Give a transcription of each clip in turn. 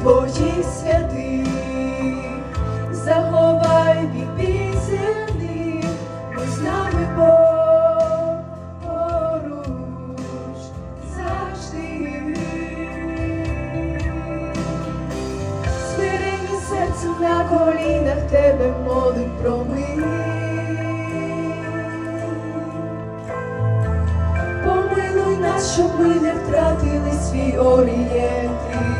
твоїх святих, заховай від пісенних, бо з нами поруч завжди. Смирені серцем на колінах тебе молим про мир. Помилуй нас, щоб ми не втратили свій орієнтир.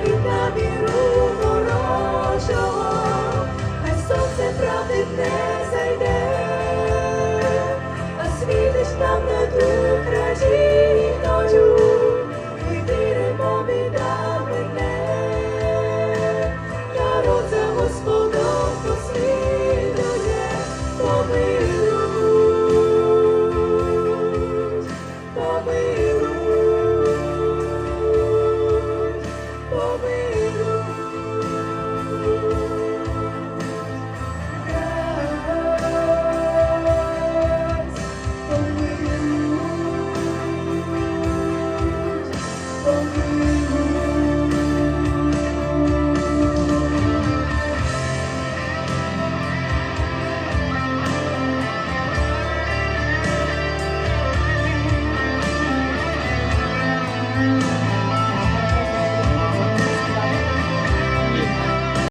тобі повірую.